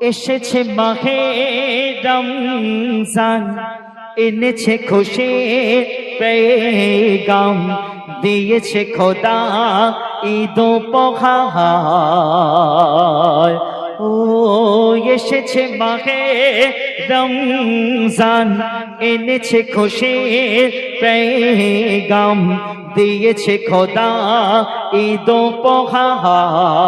এসেছে মাহে রমজান, এনেছে খুশি পেগাম, দিয়েছে খোদা ঈদ উপহার ও, এসেছে মাহে রমজান, এনেছে খুশি পেগাম, দিয়েছে খোদা ঈদ উপহার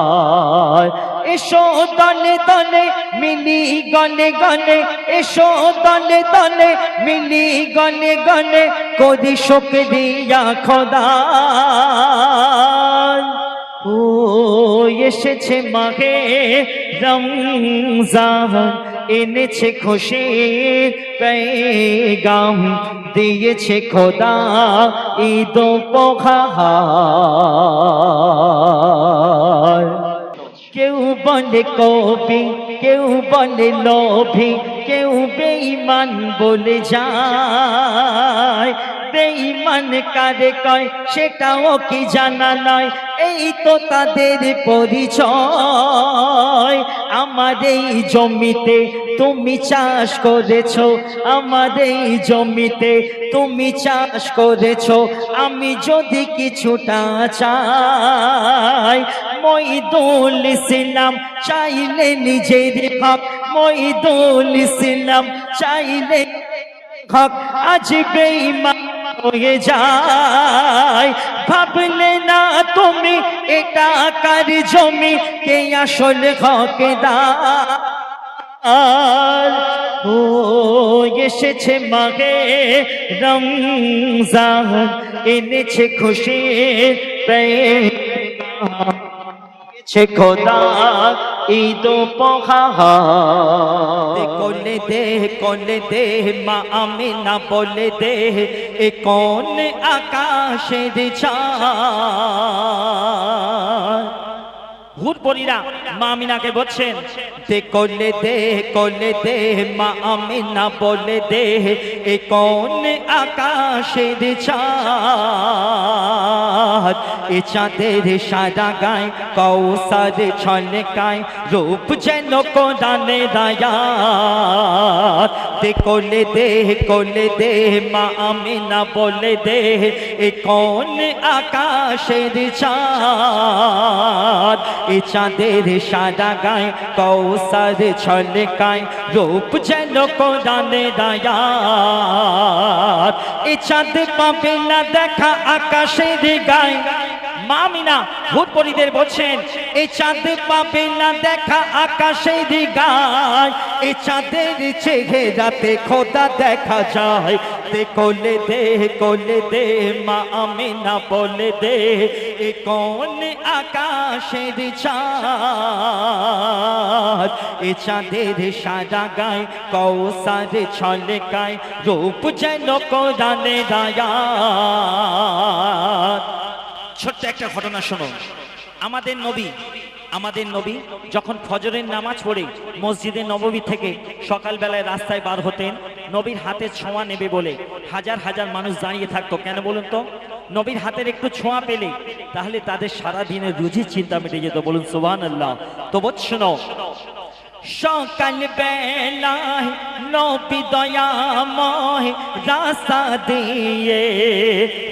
এসো দলে দলে মিলি গলে গলে এসো দলে দলে মিলি গলে গলে করি শোক দিয়া খোদা ও, এসেছে মাহে রমজান, এনেছে খুশি পেগাম, দিয়েছে খোদা ঈদ উপহার কেউ বলে কবি কেউ বলে লোভী কেউ বেঈমান বলে যায়। বেঈমান কারে কয়, সেটাও কি জানা নয়? এই তো তাদের পরিচয়। আমার এই জমিতে তুমি চাষ করেছ, আমার এই জমিতে তুমি চাষ করেছ। আমি যদি কিছুটা চাই, মইদুল ইসলাম চাইলে নিজের হক, মইদুল ইসলাম চাইলে হক। আজ বেঈমান হয়ে যায়। ভাবলে না তুমি, এটা কার জমি? কে আসল হকেদার? ও, এসেছে মাগে রমজান, এনেছে খুশি ছে খোদা ঈদ কোলে দে কোলে দে মা আমি না বলে দে এ কোন আকাশের চাঁদ হুরপরীরা মা আমিনাকে বলছেন, দে কোলে দে কোলে দে, মা আমিনা বলে দে, এ কোন আকাশের চাঁদ এ চাঁদের সারা গায় কৌসার ছলকায় রূপ যেন কোরআনে দায়াত দে কোলে দে কোলে দে, মা আমিনা বলে দে, এ কোন আকাশের চাঁদ এ চাঁদের সাদা গায় কৌসার ছলকায় রূপ যেন কোরআনে দায়াত এ চাঁদ পাবে না দেখা আকাশের গায় মামিনা ভূতপরীদের বলছেন এই চাঁদ পাবে না দেখা আকাশে দিগায় এই চাঁদের চেহারাতে খোদা দেখা যায়। দে কোলে দে কোলে দে, মা আমিনা, বলে দে, এ কোন আকাশের চাঁদ? এ চাঁদের সাদা গায় কৌসার ছলে গায়, রূপ যেন কোরআনে দায়াত। ছোট্ট একটা ঘটনা শোনো। আমাদের নবী আমাদের নবী যখন ফজরের নামাজ পড়ে মসজিদে নববী থেকে সকালবেলায় রাস্তায় বার হতেন, নবীর হাতে ছোঁয়া নেবে বলে হাজার হাজার মানুষ দাঁড়িয়ে থাকতো। কেন বলুন তো? নবীর হাতের একটু ছোঁয়া পেলে তাহলে তাদের সারা দিনের রুজির চিন্তা মিটে যেত। বলুন সুবান আল্লাহ তো শোনো সকাল বেলায় নবী দয়াময় রাস্তা দিয়ে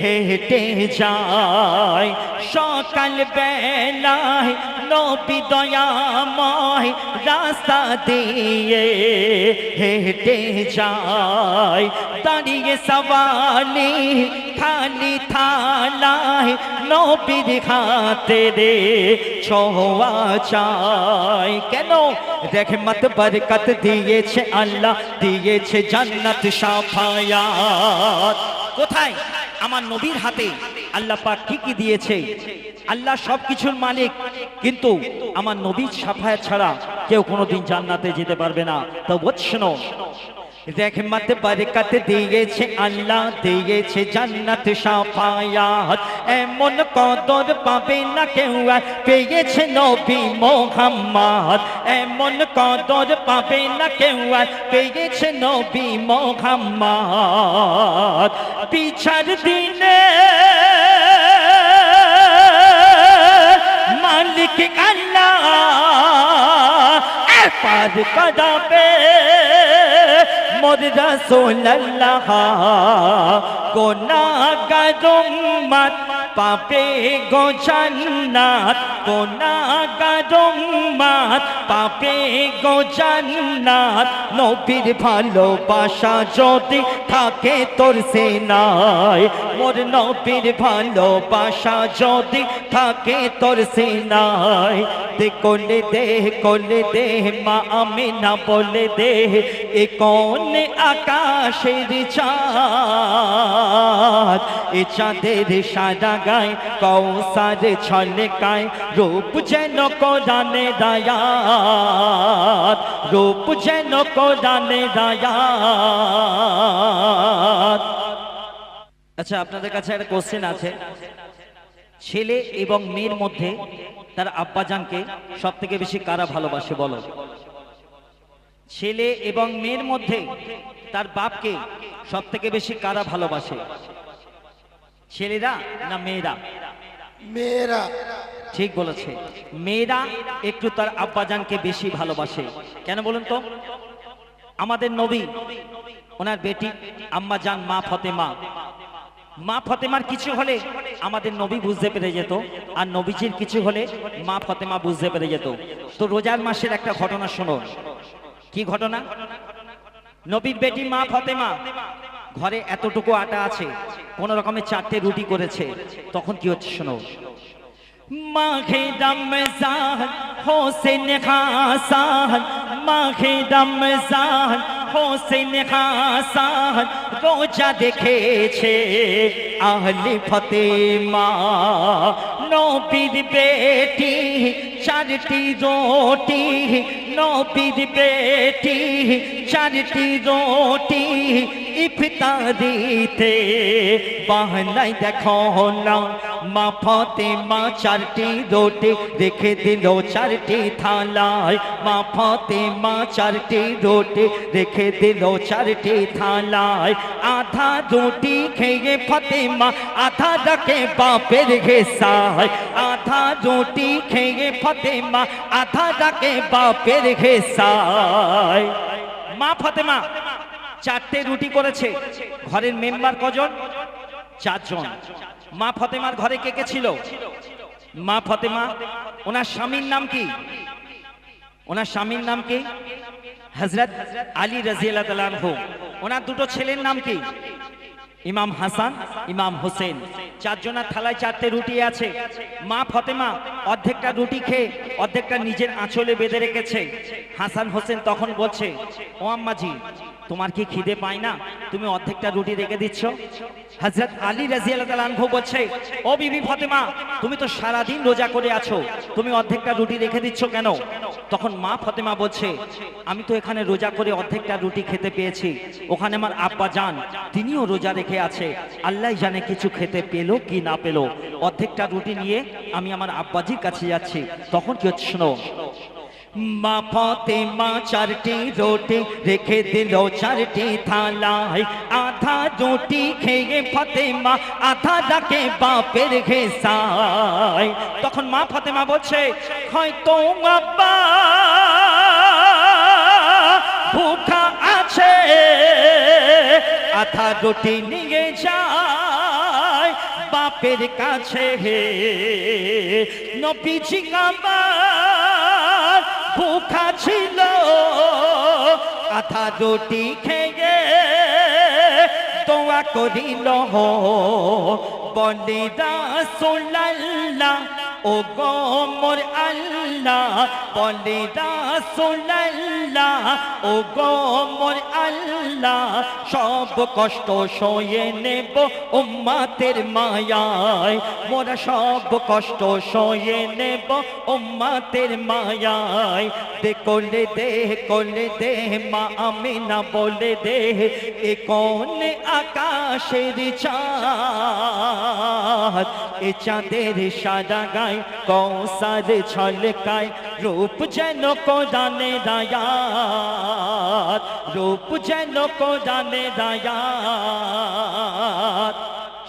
হেঁটে যায়। সকাল বেলায় নবী দয়াময় রাস্তা দিয়ে হেঁটে যায়। দাঁড়িয়ে সওয়ালি খালি থালায় নবীর হাতে রে ছোয়া চায় কেন? রহমত, বরকত দিয়েছে আল্লাহ, দিয়েছে জান্নাত, সাফায়াত। কোথায়? আমার নবীর হাতে আল্লাহ পাক কি কি দিয়েছে। আল্লাহ সব কিছুর মালিক, কিন্তু আমার নবীর সাফায়াত ছাড়া কেউ কোনোদিন জান্নাতে যেতে পারবে না। তো বুঝছ রহমত বরকত দিয়েছে আল্লাহ দিয়েছে জান্নাত সাফায়াত এমন কদর পাবে না কেউ পেয়েছে নবী মোহাম্মদ এমন কদর পাবে না কেউ পেয়েছে নবী মোহাম্মদ পিছার দিনে মালিক আল্লাহ পার করাবে মোর রসুল্লাহ গোনাগার উম্মত পাবে গো জান্নাত গোনাগার উম্মত পাপে গো নবীর ভালোবাসা যদি থাকে তোর সেনায়। মোর নবীর ভালোবাসা যদি থাকে তোর সেনায়। দে কোলে দে কোলে দে, মা আমি না বলে দে, এ কোন আকাশের চাঁদ। এ চাঁদের সারা গায় কৌসার ছলকায় রূপ যেন কোরআনে দায়াত, রূপ যেন কোরআনে দায়াত। আচ্ছা আপনাদের কাছে একটা কোশ্চেন আছে। ছেলে এবং মেয়ের মধ্যে তার আব্বাজানকে সব থেকে বেশি কারা ভালোবাসে বলো? ছেলে এবং মেয়ের মধ্যে তার বাপকে সব থেকে বেশি কারা ভালোবাসে? ছেলেরা না মেয়েরা? মেয়েরা। ঠিক বলেছে। মেয়েরা একটু তার আব্বাজানকে বেশি ভালোবাসে। কেন বলুন তো? আমাদের নবী ওনার বেটি আম্মা জান মা ফতেমা। মা ফতেমার কিছু হলে আমাদের নবী বুঝতে পেরে যেত, আর নবীজির কিছু হলে মা ফতেমা বুঝতে পেরে যেত। তো রোজার মাসের একটা ঘটনা শোনো। কি ঘটনা? নবীর বেটি মা ফতেমা ঘরে এতটুকু আটা আছে, কোন রকমের চারটে রুটি করেছে, তখন কি হচ্ছে শোনো? মাঘে রমজান, হোসেন হাসান মাঘে রমজান হোসেন হাসান রোজা দেখেছে আহলি ফতেমা নবীর বেটি চারটি রোটি নবীর বেটি চারটি রোটি ইফতারিতে বাহনাই দেখো না মা ফতে মা চারটি রোটি রেখে দিল চারটি থালায় মা ফতে মা চারটি রোটি রেখে দিল চারটি থালায় আধা রুটি খেয়ে ফতেমা আধা রাখে বাপের ঘেসায় আধা রুটি খেয়ে ফতেমা আধা রাখে বাপের ঘেসায় মা ফতেমা, চারটে রুটি করেছে। ঘরের মেম্বার কজন? চারজন। মা ফতেমার ঘরে কে কে ছিল? মা ফতেমা, ওনার স্বামীর নাম কি? ওনার স্বামীর নাম কি? হজরত আলী তাআলা ওনার দুটো ছেলের নাম কি? ইমাম হাসান, ইমাম হোসেন। চারজনের থালায় চারটে রুটি আছে। মা ফতেমা অর্ধেকটা রুটি খেয়ে অর্ধেকটা নিজের আঁচলে বেঁধে রেখেছে। হাসান হোসেন তখন বলছে, ও আম্মাজি তোমার কি খিদে পায় না? তুমি অর্ধেকটা রুটি রেখে দিচ্ছ? হজরত আলী আনহু বলছে, ও বিবি ফতেমা, তুমি তো সারাদিন রোজা করে আছো, তুমি অর্ধেকটা রুটি রেখে দিচ্ছ কেন? তখন মা ফতেমা বলছে, আমি তো এখানে রোজা করে অর্ধেকটা রুটি খেতে পেয়েছি, ওখানে আমার আব্বা যান, তিনিও রোজা রেখে আছে, আল্লাহ জানে কিছু খেতে পেল কি না পেল, অর্ধেকটা রুটি নিয়ে আমি আমার আব্বাজির কাছে যাচ্ছি, তখন কি হচ্ছে শোনো মা ফতেমা চারটি রোটি রেখে দিল, চারটি থালায়। আধা রুটি খেয়ে ফতেমা, আধা ডাকে বাপের ঘেসায় তখন মা ফতেমা বলছে, হয়তো আব্বা, ভুখা আছে, আধা রুটি নিয়ে যায় বাপের কাছে হে। নবীজি আমার ভুখা ছিল। আধা রুটি খেয়ে দোয়া করিল বলে রাসূলুল্লাহ ও গো মোর আল্লাহ, বলে ও গো মোর আল্লাহ, সব কষ্ট সয়ে নেব উম্মাতের মায়ায়। মোরা সব কষ্ট সয়ে নেব উম্মাতের মায়ায়। দে কোলে দে কোলে দে, মা আমি না বলে দে, এ কোন আকাশের চাঁদ, এ চাঁদের সাদা গায় কৌসার ছলকায় রূপ যেন কোদানে দায়াত, রূপ যেন কোদানে দায়াত।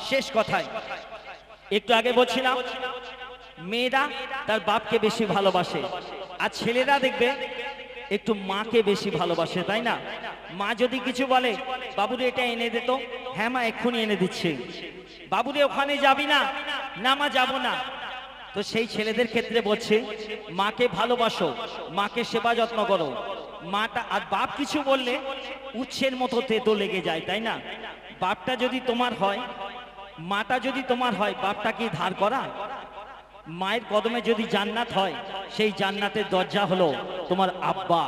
শেষ কথায়, একটু আগে বলছিলাম, মেয়েরা তার বাপকে বেশি ভালোবাসে, আর ছেলেরা দেখবে একটু মাকে বেশি ভালোবাসে, তাই না? মা যদি কিছু বলে, বাবুরে, এটা এনে দিত হ্যাঁ মা, এক্ষুনি এনে দিচ্ছে। বাবুরে, ওখানে যাবি না? না মা, যাব না। তো সেই ছেলেদের ক্ষেত্রে বলছে, মাকে ভালোবাসো, মাকে সেবা যত্ন করো। মাটা আর বাপ কিছু বললে উচ্ছের মতো তেতো লেগে যায়, তাই না? বাপটা যদি তোমার হয়, মাটা যদি তোমার হয়, বাপটা কি ধার করা? মায়ের কদমে যদি জান্নাত হয়, সেই জান্নাতের দরজা হলো তোমার আব্বা।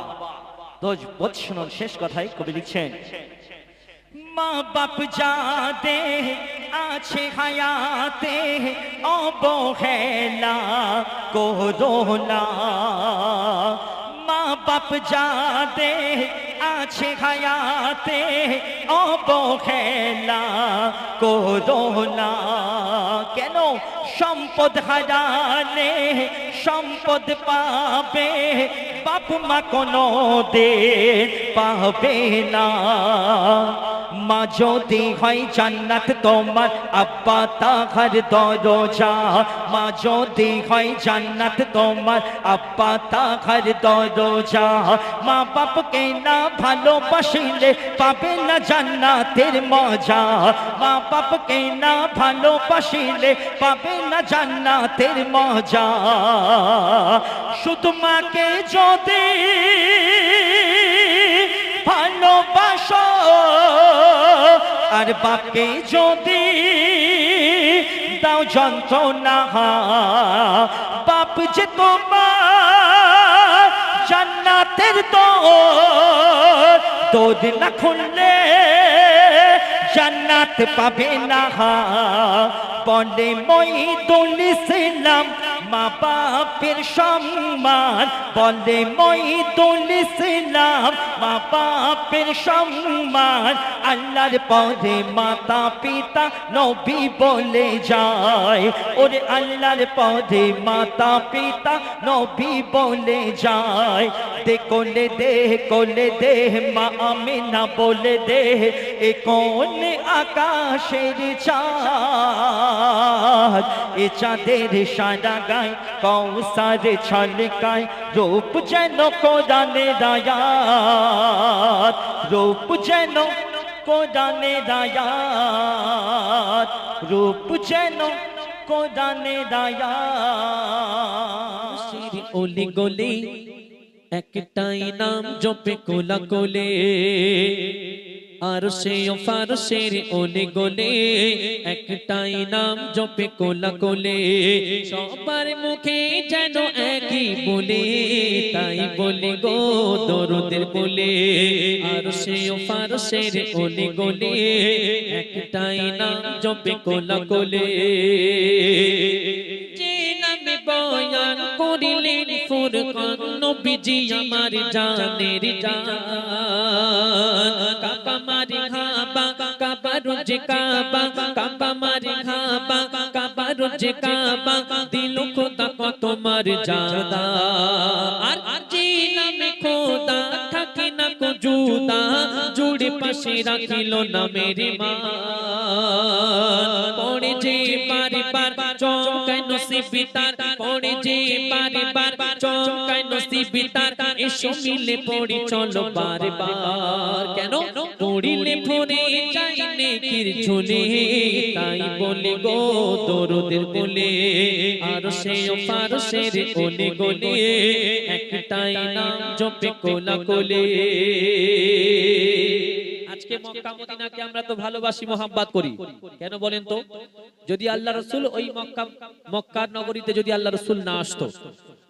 তো বোধ শুনুন শেষ কথাই কবি লিখছেন মা বাপ যাতে আছে হায়াতে অবহেলা করোনা মা বাপ যাতে আছে হায়াতে অবহেলা করোনা কেন সম্পদ হারালে সম্পদ পাবে বাপ মা কোনো দে পাবে না মা যদি হয় জান্নাত তোমার, আব্বা তাহার দরজা। মা যদি হয় জান্নাত তোমার, আব্বা তাহার দরজা। মা বাপকে না ভালোবাসিলে পাবে না জান্নাতের মজা। মা বাপকে না ভালোবাসিলে পাবে না জান্নাতের মজা। শুধু মাকে যদি ভালোবাসো। আর বাপকে যদি দাও যন্ত্রণা, বাপ যে তোমার জান্নাতের দোর দোদ না খুললে জান্নাত পাবে না। বলে মই ইসলাম মা বাপের সম্মান বলে মই ইসলাম। মা বাপের সম্মান আল্লাহর পরে মাতা পিতা নবী বলে যায়। ওরে আল্লাহর পরে মাতা পিতা নবী বলে যায়। দে কোলে দে কোলে দে, মা আমিনা বলে দে, এ কোন আকাশের চাঁদ? এ চাঁদের সারা গায় কৌসার ছলকায় রূপ যেন কোরআনে দায়াত রূপ যেন কোরআনে দায়াত রূপ যেন কোরআনে দায়াত শির ওলি গলি একটাই নাম জপে কোলা কোলে আর সে ফারসের ওলে গোলে একটাই নাম জপে কোলা কোলে। সবার মুখে যেন একই বলে তাই বলি গো দরদের বলে। আর সে ফারসের ওলে গোলে একটাই নাম জপে কোলা কোলে। বয়ান করিলেন ফুরকান নবীজি আমার জানের জান। কাবা মারি খাবা কাবা রুজে কাবা কাবা মারি খাবা কাবা পাশে রাখিল না মেরে মা। পড়ে যে চমকায় নসিবি তার এসো মিলে পড়ি, চলো কেন? পড়িলে পড়ে যাই নেকির ঝুলে, তাই বলে গো, দরদের বলে। গোলে একটাই নাম জপে কোলা কোলে। আজকে মক্কা মদিনাকে আমরা তো ভালোবাসি মোহাম্মত করি। কেন বলেন তো? যদি আল্লাহ রসুল ওই মক্কা, মক্কার নগরীতে যদি আল্লাহ রসুল না আসতো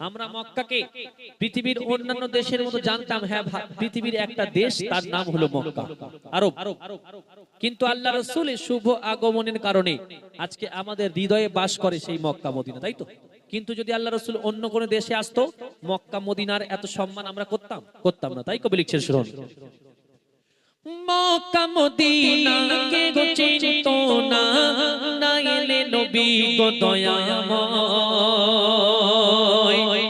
আমরা মক্কাকে পৃথিবীর অন্যান্য দেশের মতো জানতাম হ্যাঁ পৃথিবীর একটা দেশ, তার নাম হলো মক্কা। আরব। কিন্তু আল্লাহ রসুল শুভ আগমনের কারণে আজকে আমাদের হৃদয়ে বাস করে সেই মক্কা মদিনা, তাই তো? কিন্তু যদি আল্লাহ রসুল অন্য কোন দেশে আসতো, মক্কা মদিনার এত সম্মান আমরা করতাম করতাম না, তাই কবি লিখছেন শুনুন। মক্কা মদিনা কে গো চিনতো না? না এলে নবী গো দয়াময়।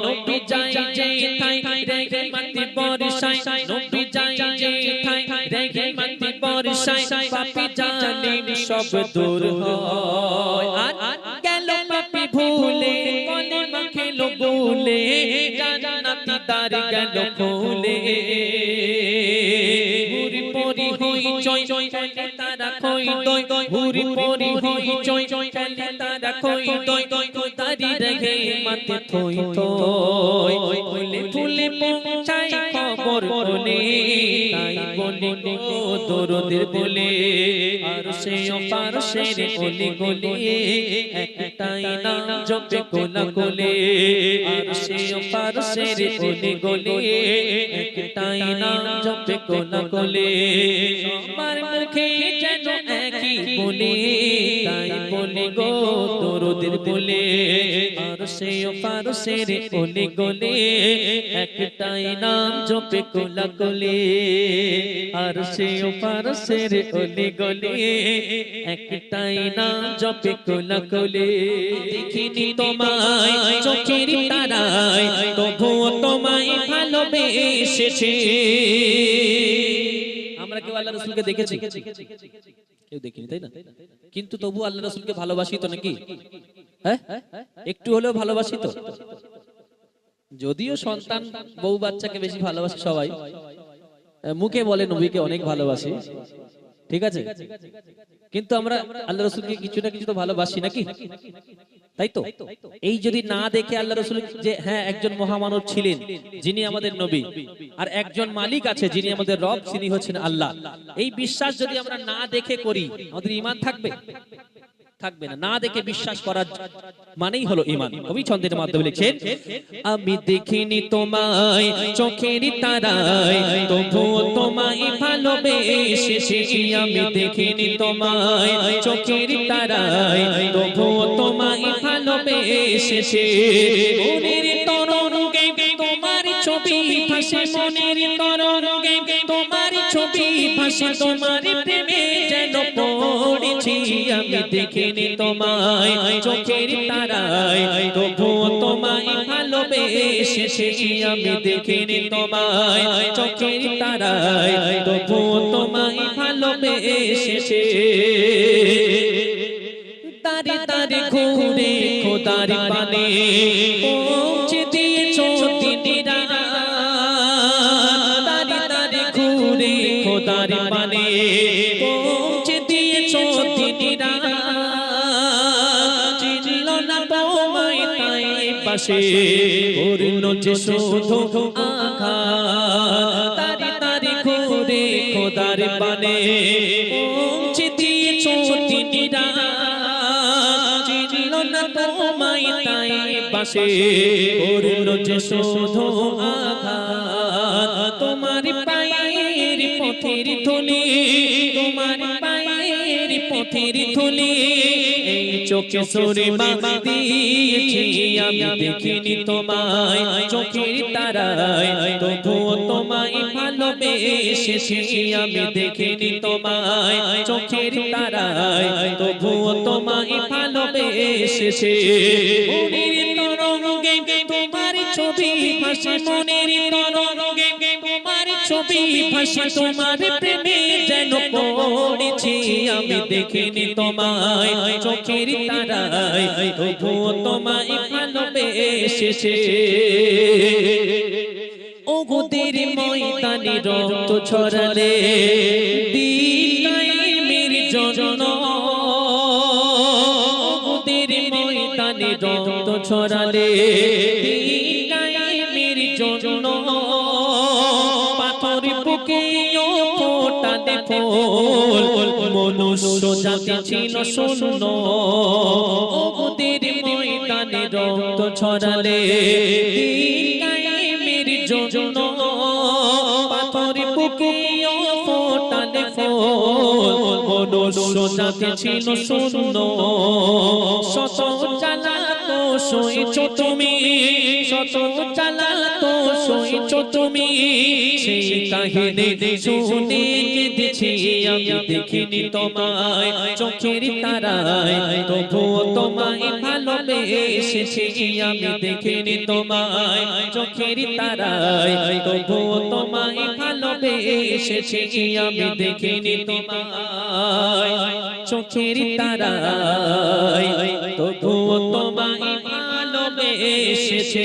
নবী যাই যে থাই রেগে মাতি বর্ষায়। নবী যাই যে থাই রেগে মাতি বর্ষায়। পাপি জালিম সব দূর হয়। গেল পাপি ভুলে কলিমা খেলো বলে জান্নাত দ্বার গেল খুলে। হই চই খেলে তারা খই দই দই তারি রেখে মাতে থই থই ফুলে ফুলে পৌঁছাই খবর বলে, তাই বলে গো দরদের বলে, আর সে পার সে রে গলে একটাই নাম জপে কোলা কোলে আর সে পার সে রে ওলে গলে। একটাই নাম জপে কোলা কোলে সবার মুখে যেন একই বলে। তাই বলে গো দরদের বলে। আর সে পার সে রে ওলে গলে। একটাই নাম জপে কোলা কোলে আর সে পার সে রে ওলে গলে। একটাই নাম জপে কোলা কোলে তোমায়, চোখের তারায় তোমায় ভালোবেসেছে। আমরা কেউ আল্লাহ রসুলকে দেখেছি? কেউ দেখিনি, তাই না? কিন্তু তবু আল্লাহ রসুলকে ভালোবাসি তো নাকি? হ্যাঁ? একটু হলেও ভালোবাসি তো? যদিও সন্তান বউ বাচ্চাকে বেশি ভালোবাসে সবাই। মুখে বলে নবীকে অনেক ভালোবাসি। ঠিক আছে? কিন্তু আমরা আল্লাহ রসুলকে কিছু না কিছু তো ভালোবাসি নাকি? তাই তো? এই যদি না দেখে আল্লাহ রসুল যে হ্যাঁ একজন মহামানব ছিলেন, যিনি আমাদের নবী, আর একজন মালিক আছে যিনি আমাদের রব, তিনি হচ্ছেন আল্লাহ। এই বিশ্বাস যদি আমরা না দেখে করি, আমাদের ইমান থাকবে? থাকবে না। না। দেখে বিশ্বাস করার মানেই হলো ইমান কবি ছন্দের মাধ্যমে লিখছেন আমি দেখিনি তোমায় চোখের তারায় তবুও তোমায় ভালোবেসেছি আমি দেখিনি তোমায় চোখের তারায় তবুও তোমায় ভালোবেসেছি মনের তরঙ্গে তোমার ছবি ভাসে মনের তরঙ্গে তোমার ছবি ভাসে তোমার প্রেমে যেন পড়েছি। আমি দেখিনি তোমায় চোখের তারায়। তবুও তোমায় ভালোবেসেছি। আমি দেখিনি তোমায় চোখের তারায়। তবুও তোমায় ভালোবেসেছি। তারে তারে ঘুরে খোদার পানে পৌঁছে খোদার পানে পৌঁছে দিয়েছ দিদিরা। চিনল পাশে পূর্ণ যে শুধু আঘাত। তারে তারে ঘুরে খোদার পানে পৌঁছে দিয়েছ দিদিরা। চিনল না তোমায় তাই পাশে পূর্ণ যে আঘাত। তোমার পায়ের পথের ধুলি তোমার পায়ের পথের ধুলি। এই চোখে সরে মা দিয়েছি আমি দেখিনি তোমায়। চোখের তারায় তবুও তোমায় ভালোবেসেছি আমি দেখিনি তোমায়। চোখের তারায় তবুও তোমায় ভালোবেসেছি। মনের তরঙ্গে তোমার ছবি ভাসে মনের তরঙ্গে ছবি ভাসে তোমার প্রেমে যেন পড়েছি, আমি দেখিনি তোমায় চোখের তারায়। তবুও তোমায় ভালোবেসেছে। ও গোদের ময়দানে রক্ত ছড়ালে দিলাই মের জন্য ওদের ময়দানে রক্ত ছড়ালে ফোটালে ফোল, মনুষ্য জাতি ছিল শূন্য। ওদের ময়দানে রক্ত ছড়ালে মের জন্য পাথর বুকে ফোটালে ফোল, মনুষ্য জাতি ছিল শূন্য। শত তো সইছ তুমি, শত জ্বালা তো সইছ তুমি। সেই কাহিনী শুনে কেঁদেছি আমি দেখিনি তোমায় চোখের তারায় তবুও তোমায় ভালোবেসেছি আমি দেখিনি তোমায় চোখের তারায় তবুও তোমায় ভালোবেসেছি আমি দেখিনি তোমায় চোখের তারায়, তবুও তোমায় ভালোবেসেছে।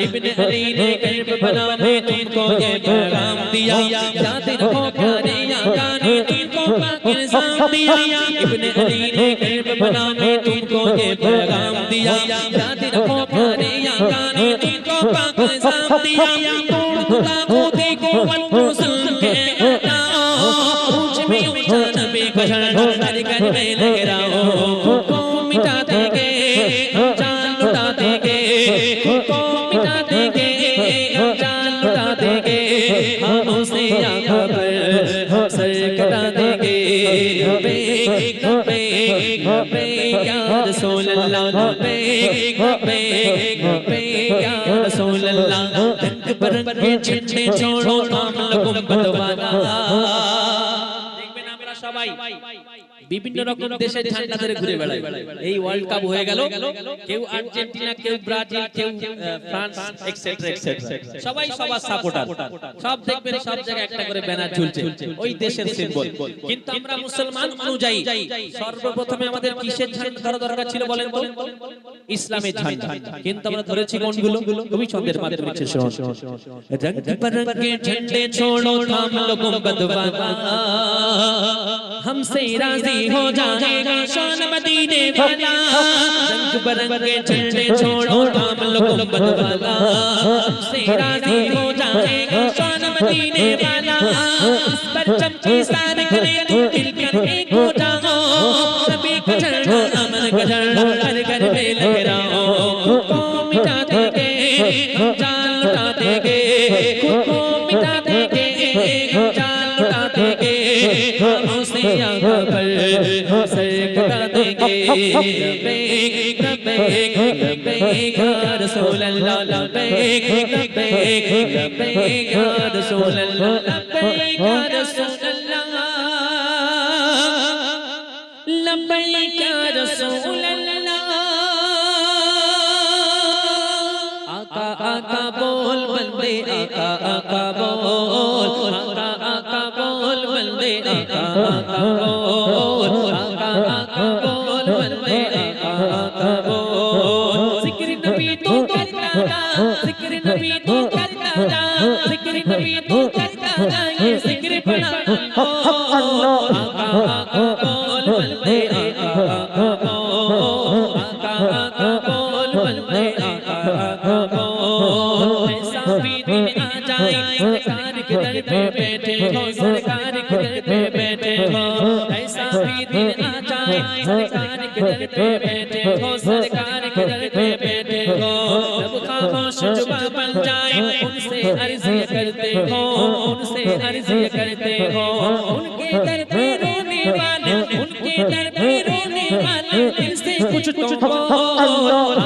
इब्न अली ने कर्ब बनाने तुमको ये पैगाम दिया। याद रखो प्यारे आका ने तुमको पाक इल्ज़ाम दिया। इब्न अली ने कर्ब बनाने तुमको ये पैगाम दिया। याद रखो प्यारे आका ने तुमको पाक इल्ज़ाम दिया। तोड़ खुदा को देखो को सुन के ऊंच में ऊँचा नबी को झंडा हर घर में को रंग बिरंगे झंडे छोड़ो नाम लगुम बदवाना বিভিন্ন রকম দেশে ঠান্ডা ধরে ঘুরে বেড়ায়। এই ওয়ার্ল্ড কাপ হয়ে গেল। কেউ আর্জেন্টিনা কেউ ব্রাজিল কেউ ফ্রান্স এক্সেট্রা এক্সেট্রা সবাই সবার সাপোর্টার সব দেখবেন সব জায়গায় একটা করে ব্যানার ঝুলছে। ওই দেশের সিম্বল কিন্তু আমরা মুসলমান অনুযায়ী সর্বপ্রথমে আমাদের কিসের ঝান্ডা ধরা দরকার ছিল বলেন তো? ইসলামের ঝান্ডা। কিন্তু আমরা ধরেছি কোনগুলো? খুবই ছন্দের মাধ্যমে ছিল রং বিরঙ্গে ঝান্ডে ছোড়ো থাম লোগো বদবানা हमसे राज़ी हो जाएगा शान मदीने वाला रंग बिरंगे झंडे छोड़ो थाम लोगों हमसे राज़ी हो जाएगा शान मदीने वाला इस सार मिलकर एक हो जाओ का झंडा अमन का झंडा हर घर में लहराओ खुद को मिटा देंगे जान लुटा देंगे खुद को لبيك لبيك لبيك يا رسول الله لبيك لبيك لبيك يا رسول الله لبيك يا رسول الله لبيك يا رسول الله آقا آقا بول بندے آقا آقا بول آقا آقا بول بندے آقا آقا बड़ा आका ऐसा भी दिन आ जाए सरकार के पे बैठे हो सरकार के दर पे बैठे हो सरकार के दर पे बैठे हो सरकार के दर पे बैठे हो खामोश जुबा बन जाए उनसे अर्ज़ करते हो उनसे अर्ज़ करते हो उनके दर पे रोने वाले उनके दर पे रोने वाले दिल से कुछ तो बोल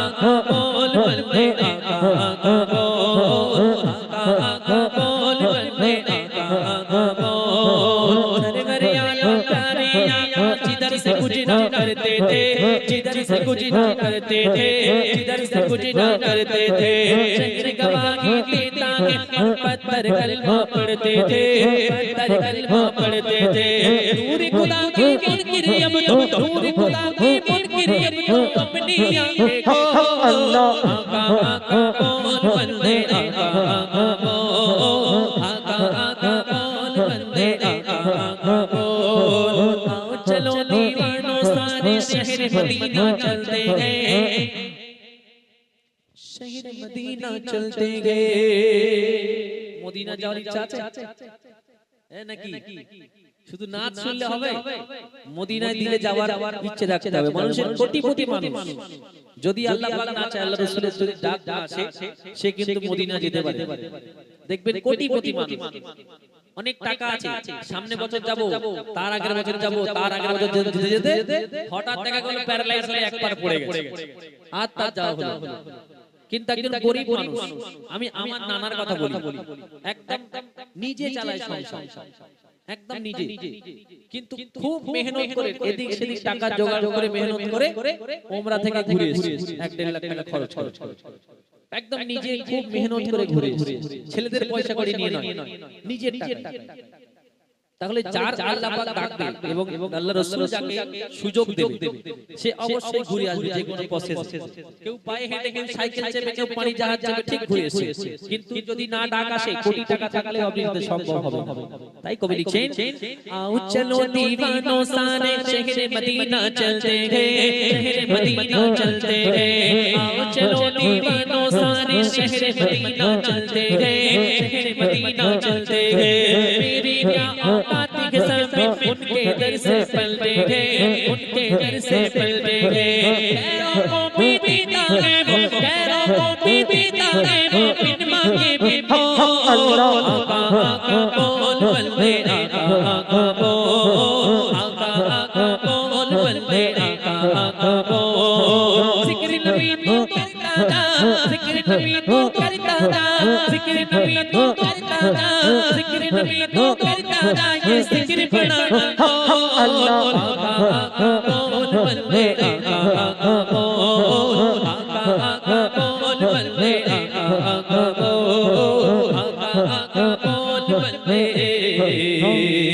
आका बोल आका आका आका आया जिधर से करते थे से गुजरा करते थे, जिधर से गुजरा करते थे शहर गवाही देता के हम पत्थर कलमा पढ़ते थे पत्थर कलमा पढ़ते थे। दूर खुदा की मुनकिर अब तुम दूर खुदा की मुनकिर अब तुम अपनी आँखें खोलो आका आका बोल बंदे आका आका सारे शहर मदीना चलते गए শহর মদিনা চলতে গে মদিনা যাওয়ার ইচ্ছা আছে হ্যাঁ নাকি শুধু নাচ শুনলে হবে মদিনায় দিলে যাওয়ার ইচ্ছে রাখতে হবে মানুষের কোটিপতি মানুষ যদি আল্লাহ পাক না চায় আল্লাহ রাসূলের যদি ডাক না আসে সে কিন্তু মদিনা যেতে পারে দেখবেন কোটিপতি মানুষ অনেক টাকা আছে সামনে বছর যাব তার আগের বছর যাব তার আগের বছর যেতে যেতে হঠাৎ দেখা গেল প্যারালাইজ হয়ে একবার পড়ে গেছে। আর তার যাওয়া হলো কিন্তু একজন গরিব মানুষ আমি আমার নানার কথা বলি। একদম নিজে চালায় সংসার। একদম নিজে। কিন্তু খুব মেহনত করে এদিক সেদিক টাকা জোগাড় করে মেহনত করে ওমরা থেকে ঘুরে এসেছে। এক দেড় লাখ টাকা খরচ খরচ একদম নিজে খুব মেহনত করে ঘুরে ছেলেদের পয়সা করে নিয়ে নয়। নিজের টাকা। তাহলে যার আল্লাহ পাক ডাকবে এবং আল্লাহ রাসূল যাকে সুযোগ দেবে সে অবশ্যই ঘুরে আসবে যে কোনো প্রসেস কেউ পায়ে হেঁটে কেউ সাইকেল চেপে কেউ পানি জাহাজ চেপে ঠিক ঘুরে এসে কিন্তু যদি না ডাক আসে কোটি টাকা থাকলে আপনি হতে সম্ভব হবে না। তাই কবি লিখছেন আও চলো দিওয়ানো সারে শহরে মদিনা চলতে হে শহরে মদিনা চলতে হে আও চলো দিওয়ানো সারে শহরে মদিনা চলতে হে शहर मदीना चलते हैं मेरी क्या औकात के सब उनके दर से पलते हैं उनके दर से पलते हैं। पैरों को पीता है वो पैरों को पीता है वो बिन मांगे भी भो आका आका बोल बल्ले आका आका बोल आका आका बोल बल्ले आका आका बोल। ज़िक्र नबी तो करता ज़िक्र नबी तो करता ذکر نبی تو کرتا جا ذکر نبی تو کرتا جا یہ ذکر بڑا اللہ کون بندے کون کون بندے کون کون بندے